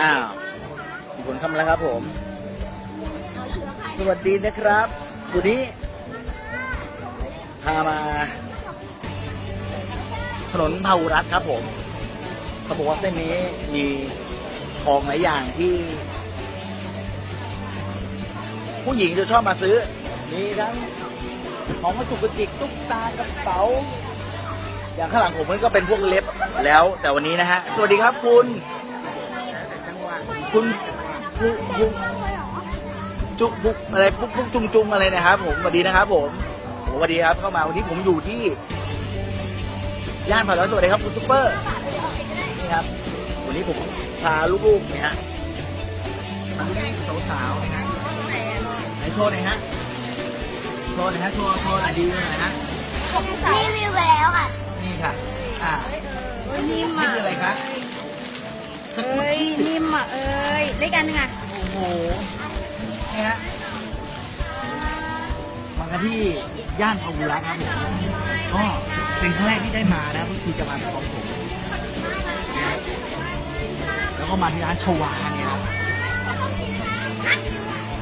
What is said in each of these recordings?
อ้าวมีคนเข้ามาแล้วครับผม สวัสดีนะครับวันนี้ พามา ถนนพาหุรัตครับผมเขาบอกว่าเส้นนี้มีของหลายอย่างที่ ผู้หญิงจะชอบมาซื้อ มีทั้งของกระจุกกระจิกตุ๊กตากระเป๋า อย่างข้างหลังผมนี่ก็เป็นพวกเล็บแล้วแต่วันนี้นะฮะ สวัสดีครับคุณ คุณคุณคุณจุกบุกอะไรปุ๊กปุ๊กจุงจุงอะไรนะครับ ผมสวัสดีนะครับ ผมโอ้สวัสดีครับเข้ามาวันนี้ผมอยู่ที่ย่านผ่านแล้วสวัสดีครับคุณซุปเปอร์นี่ครับวันนี้ผมพาลูกๆเนี่ยฮะอันนี้สาวๆนะฮะไหนโชว์หน่อยฮะโชว์หน่อยฮะโชว์โชว์หน่อยดีหน่อยฮะรีวิวไปแล้วอะนี่ค่ะอ่านิ่มนี่อะคืออะไรคะสกุ เอ้ยนิ่มอะเอ้ยเล็กอันหนึงอะโอ้โหนี่ฮะมากันที่ย่านพาหุรัตน์ครับผมก็เป็นครั้งแรกที่ได้มานะก็คือจะมาของผมนะแล้วก็มาที่ร้านชวาเนี่ยครับ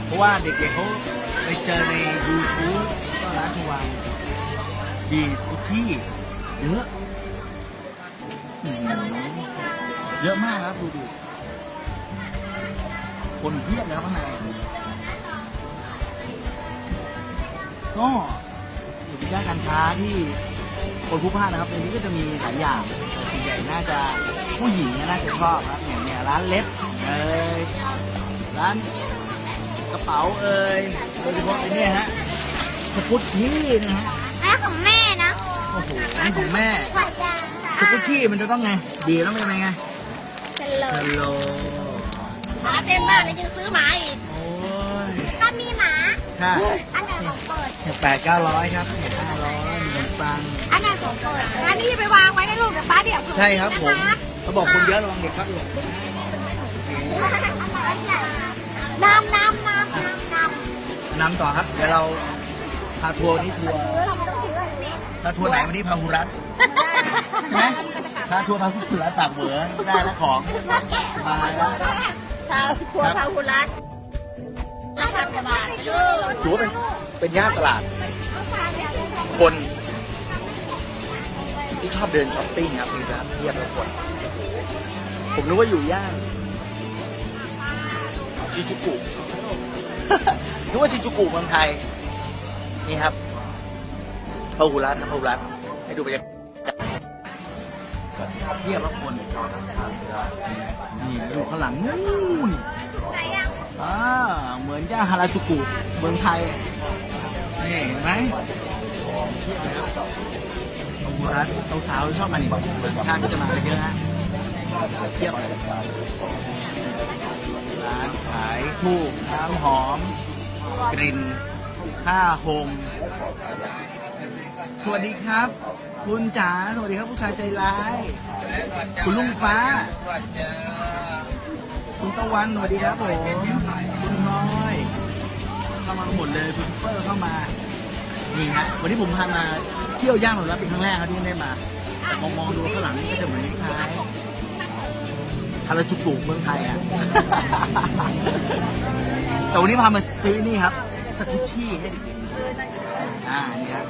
เพราะว่าเด็กๆเขาไปเจอใน YouTube ก็ร้านชวาดีสุที่เยอะ เยอะมากครับดูดิคนเพียบเลยครับข้างในก็อยู่ที่ย่านการค้าที่คนผู้พลาดนะครับในนี้ก็จะมีหลายอย่างแต่ส่วนใหญ่น่าจะผู้หญิงน่าจะชอบครับอย่างเนี้ยร้านเล็บเอ่ยร้านกระเป๋าเอ่ยโดยเฉพาะไอ้เนี่ยฮะสกุตชี่นะฮะอันนั้นของแม่นะโอ้โหนี่ของแม่ขวดยาสกุตชี่มันจะต้องไง ดีแล้วเป็นไง เฉลฮัยลโหลหมาเต็มบ้านเลยยังซื้อหมาอีก โอ้ยก็มีหมา ค่ะอันไหนของเปิด เห็ดแปดเก้าร้อยครับเห็ดห้าร้อยขนมปังอันไหนของเปิดอันนี้ไปวางไว้ในรูปเดี๋ยวป้าเดี๋ยวใช่ครับผมเขาบอกคนเยอะระวังเด็กครับหลงน้ำน้ำน้ำน้ำน้นำต่อครับ เดี๋ยวเราพาทัวร์นี่ทัวร์ำพาทัวร์ไหนวันนี้พาหุรัตน์ใช่ไหม พาทัวร์พาหุรัตปากเหวอได้แล้วของมาแล้วชาวครัวชาหุรัตห้าพันกว่าบาทถือว่าเป็นเป็นย่านตลาด คนที่ชอบเดินช้อปปิ้งครับมีร้านเทียบแล้วคน ผมนึกว่าอยู่ย่านชิจูกุนึกว่าชิจูกุเมืองไทย นี่ครับพาหุรัตครับพาหุรัตให้ดูบรรยากาศ เทียบแล้วคนนี่อยู่ข้างหลังนู่นอ่าเหมือนย่าฮาราจูกุเมืองไทยนี่เห็นไหมโอ้โหร้านสาวๆชอบมานี่ชาติก็จะมาเยอะฮะเทียบเลยร้านขายทูบน้ำหอม กลิ่นผ้าห่มสวัสดีครับ คุณจ๋าสวัสดีครับผู้ชายใจร้าย คุณลุงฟ้า คุณตะวันสวัสดีครับผมคุณพลอยเข้ามาหมดเลยคุณเปอร์เข้ามานี่ฮะวันนี้ผมพามาเที่ยวย่างหมดแล้วเป็นครั้งแรกครับที่ได้มาแต่มองมองๆดูข้างหลังนี่ก็จะเหมือนคล้ายฮาราจูกุเมืองไทยอะแต่วันนี้พามาซื้อนี่ครับสกุชชี่ให้เด็กๆอ่านี่ครับ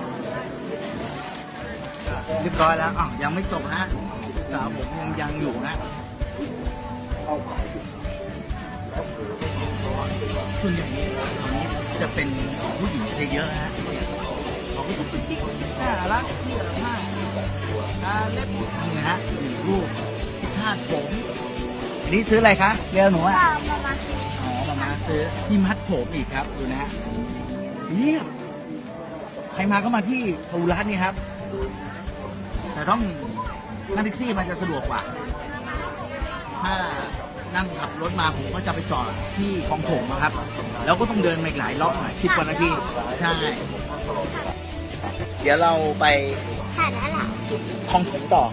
เรียบร้อยแล้วอ้าวยังไม่จบฮะสาวผมยังยังอยู่นะส่วนใหญ่เนี่ยตอนนี้จะเป็นของผู้หญิงเยอะฮะของผู้หญิงจริงๆน่ารักเสื้อผ้าตาเล็บนี่นะฮะหนึ่งรูปคาดผมอันนี้ซื้ออะไรคะเรียวหนูอะก็มามาอ๋อมามาซื้อที่มัดผมอีกครับดูนะฮะเนี่ยใครมาก็มาที่ฟูรัสนี่ครับ แต่ต้องนั่งแท็กซี่มันจะสะดวกกว่า ถ้านั่งขับรถมาผมก็จะไปจอดที่คลองถมนะครับ แล้วก็ต้องเดินมาอีกหลายรอบหน่อยสิบกว่านาที ใช่ เดี๋ยวเราไปขาดแล้วล่ะคลองถมต่อ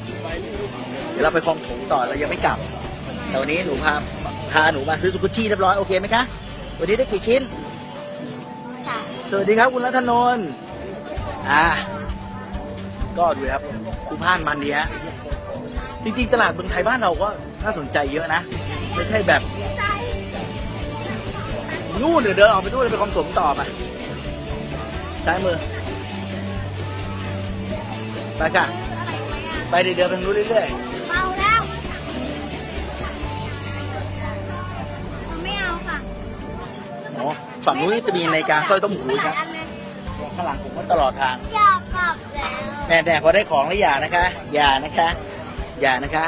เดี๋ยวเราไปคลองถมต่อเรายังไม่กลับ แต่วันนี้หนูพาพาหนูมาซื้อสุกุชิเรียบร้อยโอเคไหมคะ วันนี้ได้กี่ชิ้นสามสวัสดีครับคุณรัตนนท์อ่า ก็ดูนะครับ คุณพ่านมันดีฮะจริงๆ ตลาดเมืองไทยบ้านเราก็น่าสนใจเยอะนะโดไม่ใช่แบบ นู่นเดี๋ยวเดินออกไปนู่นเลยไปคลองถมต่อไปซ้ายมือ ไปค่ะ ไปเดี๋ยวเดินไปทางนู้นเรื่อยเมาแล้วไม่เอาค่ะๆอ๋อฝั่งนู้นจะมีนาฬิกาสร้อยต้มหูอีกครับข้างหลังผมก็ตลอดทาง อยากกลับแล้ว แน่แน่พอได้ของแล้วอย่านะคะ อย่านะคะ อย่านะคะ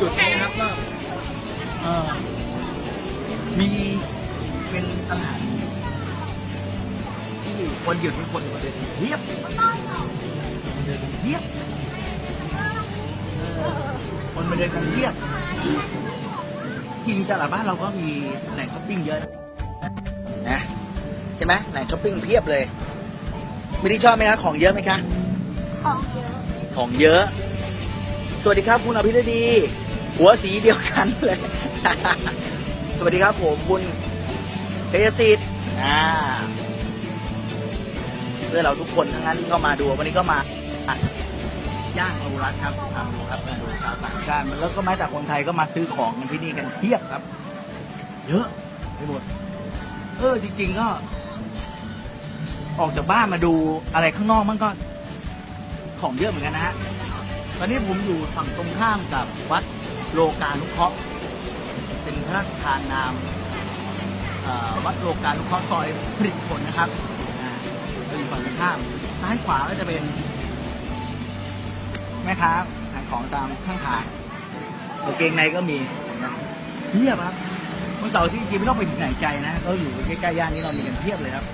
จุดนี้นะครับก็มีเป็นตลาดที่คนหยุดเป็นคนเดินเทียบเดินเทียบคนมาเดินกันเทียบที่ตลาดบ้านเราก็มีแหล่งช้อปปิ้งเยอะนะใช่ไหมแหล่งช้อปปิ้งเพียบเลย ม่ได้ชอบไหมคะของเยอะไหมคะ ของเยอะ ของเยอะ สวัสดีครับคุณอภิรดี หัวสีเดียวกันเลย สวัสดีครับผมคุณเพยสิทธิ์อ่าเพื่อเราทุกคนทั้งนั้นที่เข้ามาดูวันนี้ก็มาย่างอารัตครับทำดูครับมาดูชาวต่างชาติแล้วก็แม้แต่คนไทยก็มาซื้อของกันที่นี่กันเพียบครับ เยอะไปหมดเออจริง ๆ ก็ ออกจากบ้านมาดูอะไรข้างนอกมันก็ของเยอะเหมือนกันนะฮะตอนนี้ผมอยู่ฝั่งตรงข้ามกับวัดโลกานุเคราะห์เป็นพระราชทานนามวัดโลกานุเคราะห์ซอยผลิตผลนะครับอ่าอยู่ฝั่งตรงข้ามซ้ายขวาก็จะเป็นแม่ค้าขายของตามข้างทางกางเกงในก็มีเพียบครับวันเสาร์ที่จริงไม่ต้องไปไหนไกลนะก็อยู่ใกล้ๆย่านนี้เรามีกันเพียบเลยครับ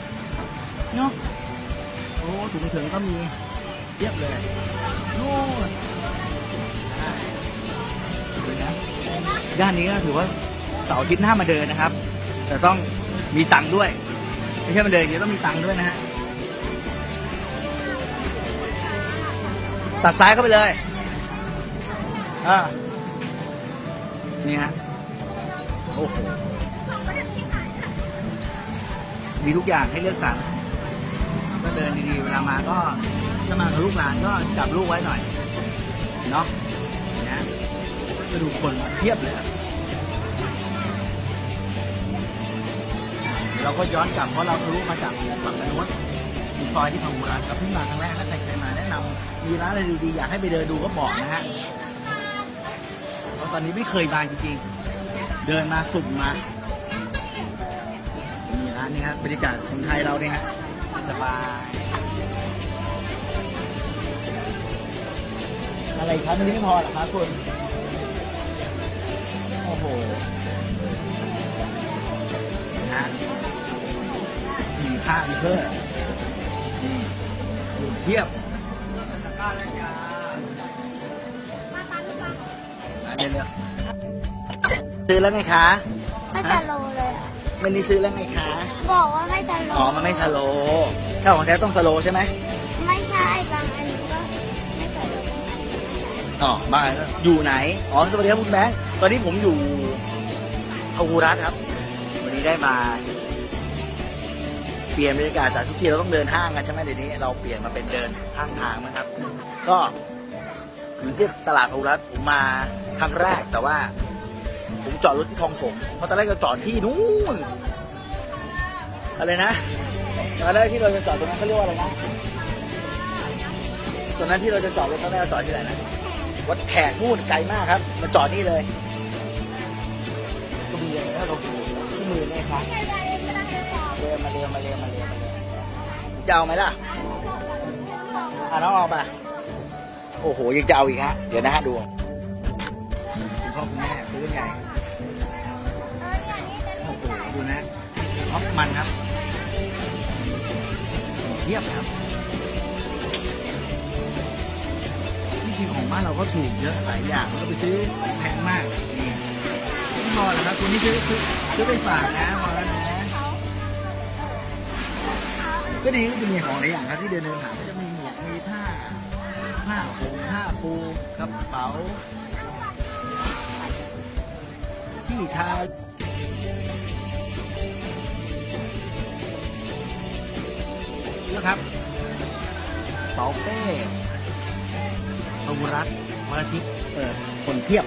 เนาะโอ้ถุงถึงก็มีเทียบเลยนู่นดูนะย่านนี้ก็ถือว่าเสาร์อาทิตย์หน้ามาเดินนะครับ แต่ต้องมีตังค์ด้วย ไม่ใช่มาเดินอย่างเดียวต้องมีตังค์ด้วยนะฮะตัดซ้ายเข้าไปเลยอ่านี่ฮะโอ้โหมีทุกอย่างให้เลือกสรร ก็เดินดีๆ เวลามาก็ถ้ามากับลูกหลานก็จับลูกไว้หน่อยเนาะนะก็ดูคนเทียบเลยเราก็ย้อนกลับเพราะเราทะลุมาจากฝั่งกระนวดอีกซอยที่พังบุรัตเราเพิ่งมาครั้งแรกถ้าใครเคยมาแนะนำมีร้านอะไรดีๆอยากให้ไปเดินดูก็บอกนะฮะเพราะตอนนี้ไม่เคยมาจริงๆ เดินมาสุ่มมานี่ฮะนี่ฮะบบรรยากาศคนไทยเราเนี่ยฮะ สบายอะไรครับมันไม่พอหรอครับคุณโอ้โหนะฮะมีผ้ามีเพื่อนี่อยู่เทียบอันนี้เลือกซื้อแล้วไงคะ ไม่จะโลเลยอะไม่ได้ซื้อแล้วไงคะ บอกว่าไม่จะโลอ๋อ มันไม่สโลว์ถ้าของแท้ต้องสโลว์ใช่ไหมไม่ใช่บางอันก็ไม่จะโลอ๋อบางอันก็อยู่ไหน อ๋อ สวัสดีครับคุณแบงค์ ตอนนี้ผมอยู่พาหูรัตน์ครับ วันนี้ได้มา เปลี่ยนบรรยากาศจากทุกทีเราต้องเดินห้างกันใช่ไหมเดี๋ยวนี้ เราเปลี่ยนมาเป็นเดินข้างทางนะครับ ก็อยู่ที่ตลาดพาหูรัตน์ผมมาครั้งแรกแต่ว่า ผมจอดรถที่คลองผมเพราะตอนแรกจะจอดที่นู่น อะไรนะตอนแรกที่เราจะจอดตรงนั้นเขาเรียกว่าอะไรนะตรงนั้นที่เราจะจอดรถตอนแรกเราจอดที่ไหนนะวัดแขกนู่นไกลมากครับ มาจอดนี่เลยก็มีอะไรถ้าเราดูที่มือเนี่ยครับเดินมาเดินมาเดินมาเดินมาเดินจะเอาไหมล่ะอะน้องออกมาโอ้โหยังจะเอาอีกฮะเดี๋ยวนะฮะดูคุณพ่อคุณแม่ซื้อกันใหญ่โอ้โหดูนะท็อปมันครับ เทียบครับที่จริงของบ้านเราก็ถูกเยอะหลายอย่างเราก็ไปซื้อแพงมากนี่ไม่พอเหรอครับคุณนี่ซื้อซื้อซื้อไปฝากนะพอแล้วนะก็ดีก็จะมีของหลายอย่างครับที่เดินเดินหาก็จะมีหมวกมีผ้าผ้าผงผ้าปูกระเป๋าที่ทา เยอะครับเป๋าเป้อาวุรัตน์วันอาทิตย์เปิดคนเทียบ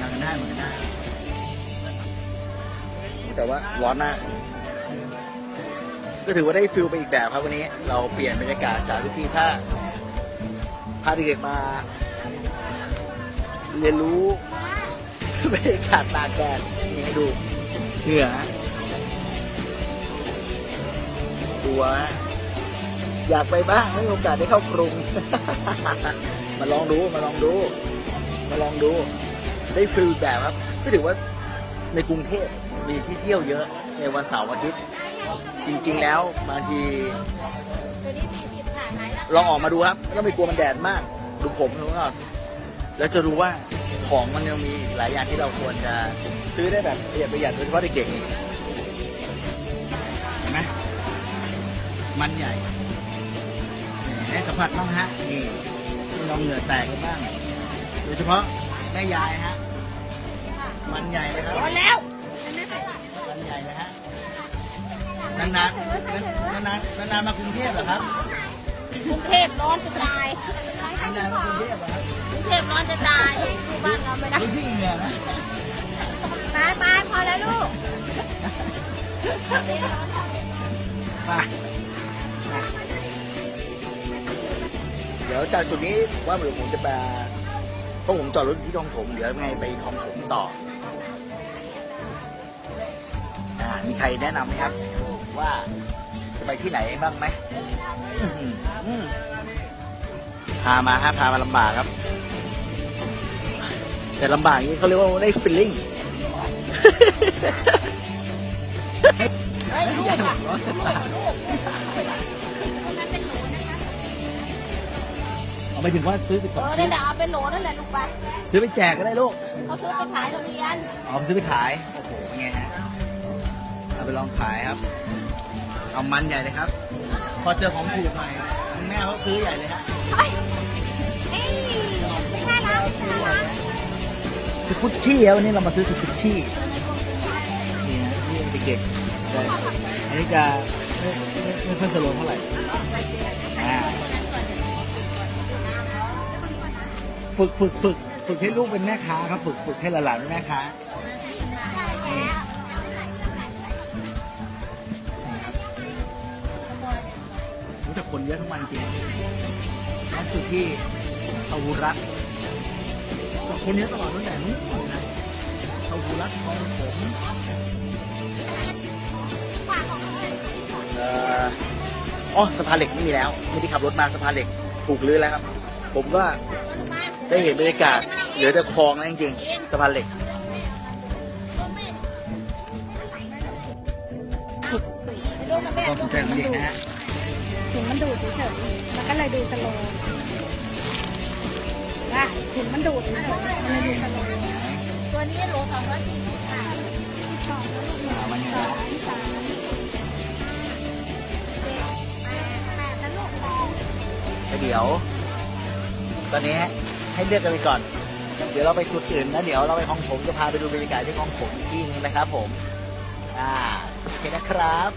มากันได้เหมากันได้แต่ว่าร้อนมากก็ถือว่าได้ฟิลไปอีกแบบครับวันนี้ เราเปลี่ยนบรรยากาศจากวิธีถ้าพาเด็กมา เรียนรู้บรรยากาศตากแดดนี่ให้ดูเหงื่อ ฮะตัวฮะอยากไปบ้างไม่มีโอกาสได้เข้ากรุง มาลองดูมาลองดู มาลองดู ได้ฟิลแบบครับก็ถือว่าในกรุงเทพมีที่เที่ยวเยอะในวันเสาร์อาทิตย์ จริง ๆ แล้วบางทีลองออกมาดูครับไม่ต้องไปกลัวมันแดดมาก ดูผมดูก่อนแล้วจะรู้ว่าของมันยังมีหลายอย่างที่เราควรจะซื้อได้แบบประหยัดประหยัดโดยเฉพาะเด็กๆ มันใหญ่ให้สัมผัสบ้างฮะนี่นี่ลองเหงื่อแตกกันบ้าง โดยเฉพาะแม่ยายฮะ มันใหญ่เลยครับร้อนแล้ว มันใหญ่เลยฮะ นานๆ นานๆ นานๆ มากรุงเทพเหรอครับ กรุงเทพร้อนจะตายนานๆมากรุงเทพเหรอครับกรุงเทพร้อนจะตายอยู่บ้านเราไม่ได้พื้นที่เหนือนะไปไปพอแล้วลูกไป ดี๋ยวจากจุดนี้ว่าเดี๋ยวผมจะไปเพราะผมจอดรถที่คลองถมเดี๋ยวไงไปคลองถมต่ออ่ามีใครแนะนำไหมครับ ว่าจะไปที่ไหนบ้างไหมอื้อหืออืมพามาฮะพามาลำบากครับ แต่ลำบากอย่างนี้เขาเรียกว่าได้ฟีลลิ่งเฮ้ยลูก เอาไปถึงว่าซื้อไปเอก่อนอนั่นแหละเอาเป็นโหลนั่นแหละลูกไปซื้อไปแจกก็ได้ลูกเขาซื้อไปขายโรงเรียนเอาไปซื้อไปขายโอ้โหเป็นไงฮะเอาไปลองขายครับ เอามันใหญ่เลยครับ พอเจอของถูกหน่อยคุณแม่เขาซื้อใหญ่เลยฮะเฮ้ยเอ้ยน่ารักน่ารักสกุชชี่ครับวันนี้เรามาซื้อสกุชชี่นี่นะนี่เด็กๆแต่อันนี้จะไม่ไม่ไม่ค่อยสโลว์เท่าไหร่อ่า ฝึกฝึกฝึกฝึกให้ลูกเป็นแม่ค้าครับ ฝึกฝึกให้หลานๆเป็นแม่ค้านี่นี่ครับรู้จักคนเยอะทุกวันจริงนั่นจุดที่เทาวุรัตกับคนเยอะตลอดตั้งแต่นู้นนะเทาวุรัตคลองผมอ๋อสะพานเหล็กไม่มีแล้ว ไม่ได้ขับรถมาสะพานเหล็กถูกรื้อแล้วครับ ผมก็ ได้เห็นบรรยากาศเหลือแต่คลองแล้วจริงๆสะพานเหล็กลูกกับแม่ความสนใจของเด็กนะฮะถุงมันดูดเฉยๆมันก็เลยดูสโลว์ว่าถุงมันดูดเฉยๆมันเลยดูสโลว์ตัวนี้โลสองร้อยสี่สิบค่ะสองแล้วลูกอ่ามสองสามแปดนะลูกแล้วเดี๋ยว ตอนนี้ ให้เลือกกันไปก่อน เดี๋ยวเราไปจุดอื่นนะเดี๋ยวเราไปคลองผมจะพาไปดูบรรยากาศที่คลองผมที่นึงนะครับผม อ่าโอเคนะครับ